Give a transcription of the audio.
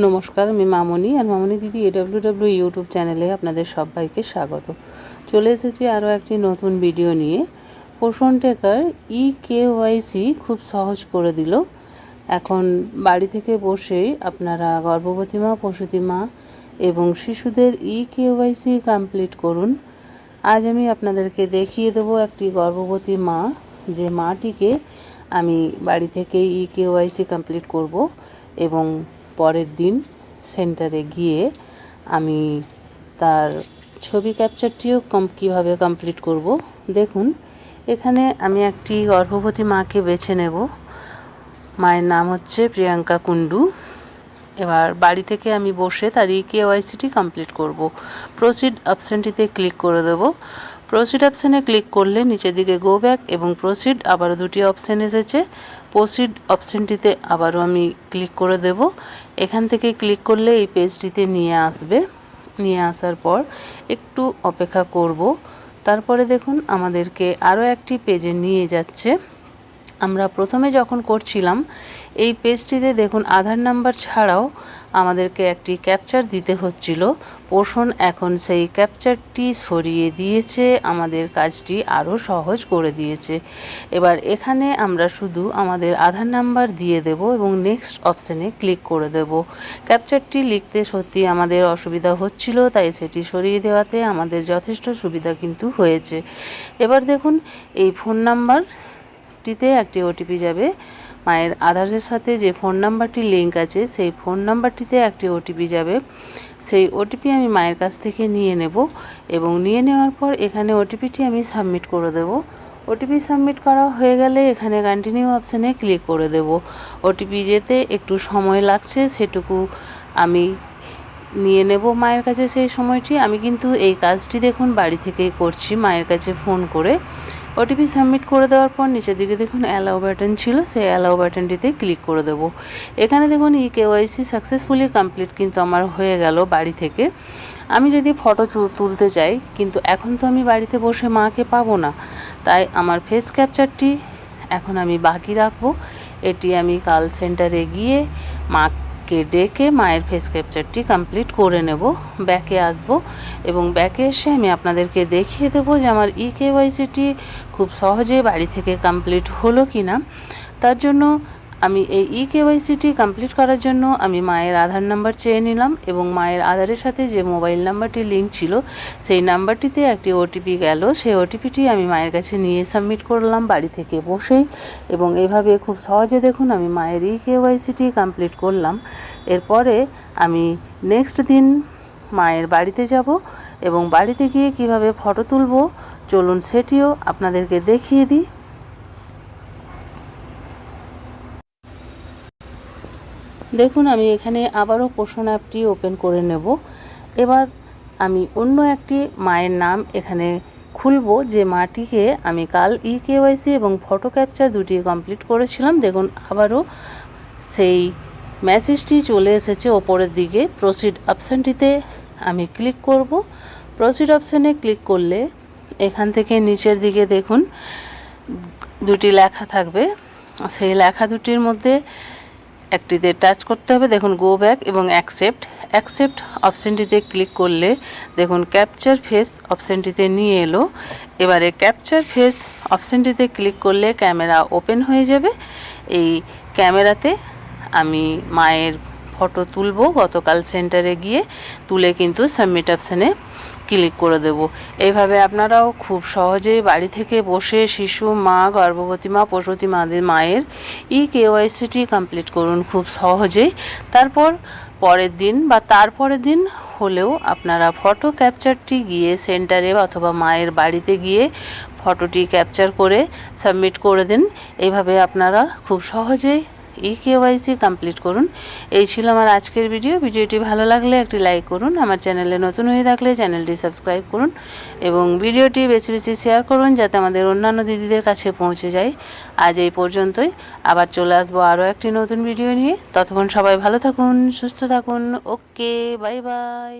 নমস্কার, আমি মামনি আর মামনি দিদি এডাব্লিউ ডাব্লিউ ইউটিউব চ্যানেলে আপনাদের সবাইকে স্বাগত। চলে এসেছি আরও একটি নতুন ভিডিও নিয়ে। পোষণ টেকার ই কে ওয়াইসি খুব সহজ করে দিল। এখন বাড়ি থেকে বসেই আপনারা গর্ভবতী মা, প্রসূতি মা এবং শিশুদের ই কে ওয়াইসি কমপ্লিট করুন। আজ আমি আপনাদেরকে দেখিয়ে দেবো একটি গর্ভবতী মা, যে মাটিকে আমি বাড়ি থেকে ই কে ওয়াইসি কমপ্লিট করব এবং পরের দিন সেন্টারে গিয়ে আমি তার ছবি ক্যাপচারটিও কম, কীভাবে কমপ্লিট করব? দেখুন, এখানে আমি একটি গর্ভবতী মাকে বেছে নেব। মায়ের নাম হচ্ছে প্রিয়াঙ্কা কুণ্ডু। এবার বাড়ি থেকে আমি বসে তার ই কেওয়াইসিটি কমপ্লিট করব। প্রসিড অপশানটিতে ক্লিক করে দেব। প্রসিড অপশানে ক্লিক করলে নিচের দিকে গো ব্যাক এবং প্রসিড আবারও দুটি অপশান এসেছে। প্রসিড অপশানটিতে আবারও আমি ক্লিক করে দেব। এখান থেকে ক্লিক করলে এই পেজটিতে নিয়ে আসবে। নিয়ে আসার পর একটু অপেক্ষা করব। তারপরে দেখুন আমাদেরকে আরও একটি পেজে নিয়ে যাচ্ছে। আমরা প্রথমে যখন করছিলাম, এই পেজটিতে দেখুন আধার নাম্বার ছাড়াও আমাদেরকে একটি ক্যাপচার দিতে হচ্ছিল। পোষণ এখন সেই ক্যাপচারটি সরিয়ে দিয়েছে। আমাদের কাজটি আরও সহজ করে দিয়েছে। এবার এখানে আমরা শুধু আমাদের আধার নাম্বার দিয়ে দেব এবং নেক্সট অপশানে ক্লিক করে দেব। ক্যাপচারটি লিখতে সত্যি আমাদের অসুবিধা হচ্ছিল, তাই সেটি সরিয়ে দেওয়াতে আমাদের যথেষ্ট সুবিধা কিন্তু হয়েছে। এবার দেখুন, এই ফোন নাম্বারটিতে একটি ওটিপি যাবে। মায়ের আধারের সাথে যে ফোন নাম্বারটি লিঙ্ক আছে, সেই ফোন নাম্বারটিতে একটি ওটিপি যাবে। সেই ওটিপি আমি মায়ের কাছ থেকে নিয়ে নেব এবং নিয়ে নেওয়ার পর এখানে ওটিপিটি আমি সাবমিট করে দেব। ওটিপি সাবমিট করা হয়ে গেলে এখানে কন্টিনিউ অপশানে ক্লিক করে দেব। ওটিপি যেতে একটু সময় লাগছে, সেটুকু আমি নিয়ে নেব মায়ের কাছে সেই সময়টি। আমি কিন্তু এই কাজটি দেখুন বাড়ি থেকেই করছি, মায়ের কাছে ফোন করে। ওটিপি সাবমিট করে দেওয়ার পর নিচের দিকে দেখুন অ্যালাউ বাটন ছিল, সেই অ্যালাউ বাটনটিতে ক্লিক করে দেবো। এখানে দেখুন ই কেওয়াইসি সাকসেসফুলি কমপ্লিট কিন্তু আমার হয়ে গেল বাড়ি থেকে। আমি যদি ফটো তুলতে চাই, কিন্তু এখন তো আমি বাড়িতে বসে মাকে পাবো না। তাই আমার ফেস ক্যাপচারটি এখন আমি বাকি রাখব। এটি আমি কাল সেন্টারে গিয়ে মা ডেকে মায়ের ফেস ক্যাপচারটি কমপ্লিট করে নেব, ব্যাকে আসব এবং ব্যাকে এসে আমি আপনাদেরকে দেখিয়ে দেব যে আমার ই কেওয়াইসিটি খুব সহজে বাড়ি থেকে কমপ্লিট হলো কি না তার জন্য আমি এই ই কেওয়াইসিটি কমপ্লিট করার জন্য আমি মায়ের আধার নাম্বার চেয়ে নিলাম এবং মায়ের আধারের সাথে যে মোবাইল নাম্বারটি লিঙ্ক ছিল, সেই নাম্বারটিতে একটি ওটিপি গেল। সেই ওটিপিটি আমি মায়ের কাছে নিয়ে সাবমিট করলাম বাড়ি থেকে বসেই এবং এভাবে খুব সহজে দেখুন আমি মায়ের ই কেওয়াইসিটি কমপ্লিট করলাম। এরপরে আমি নেক্সট দিন মায়ের বাড়িতে যাব এবং বাড়িতে গিয়ে কীভাবে ফটো তুলব, চলুন সেটিও আপনাদেরকে দেখিয়ে দিই। দেখুন, আমি এখানে আবারও পোষণ অ্যাপটি ওপেন করে নেব। এবার আমি অন্য একটি মায়ের নাম এখানে খুলব, যে মাটিকে আমি কাল ই কেওয়াইসি এবং ফটো ক্যাপচার দুটি কমপ্লিট করেছিলাম। দেখুন, আবারও সেই মেসেজটি চলে এসেছে ওপরের দিকে। প্রসিড অপশানটিতে আমি ক্লিক করব। প্রসিড অপশানে ক্লিক করলে এখান থেকে নিচের দিকে দেখুন, দুটি লেখা থাকবে। সেই লেখা দুটির মধ্যে একটিতে টাচ করতে হবে, দেখুন গো ব্যাক এবং অ্যাকসেপ্ট অ্যাকসেপ্ট অপশানটিতে ক্লিক করলে দেখুন ক্যাপচার ফেস অপশানটিতে নিয়ে এলো। এবারে ক্যাপচার ফেস অপশানটিতে ক্লিক করলে ক্যামেরা ওপেন হয়ে যাবে। এই ক্যামেরাতে আমি মায়ের ফটো তুলব গতকাল সেন্টারে গিয়ে। তুলে কিন্তু সাবমিট অপশানে ক্লিক করে দেব। এইভাবে আপনারাও খুব সহজেই বাড়ি থেকে বসে শিশু, মা, গর্ভবতী মা, প্রসূতি মাদের মায়ের ই কেওয়াইসিটি কমপ্লিট করুন খুব সহজেই। তারপর পরের দিন বা তারপরের দিন হলেও আপনারা ফটো ক্যাপচারটি গিয়ে সেন্টারে অথবা মায়ের বাড়িতে গিয়ে ফটোটি ক্যাপচার করে সাবমিট করে দিন। এইভাবে আপনারা খুব সহজেই ই কমপ্লিট করুন। এই ছিল আমার আজকের ভিডিও ভিডিওটি ভালো লাগলে একটি লাইক করুন। আমার চ্যানেলে নতুন হয়ে থাকলে চ্যানেলটি সাবস্ক্রাইব করুন এবং ভিডিওটি বেশি বেশি শেয়ার করুন যাতে আমাদের অন্যান্য দিদিদের কাছে পৌঁছে যায়। আজ এই পর্যন্তই। আবার চলে আসব আরও একটি নতুন ভিডিও নিয়ে। ততক্ষণ সবাই ভালো থাকুন, সুস্থ থাকুন। Okay bye bye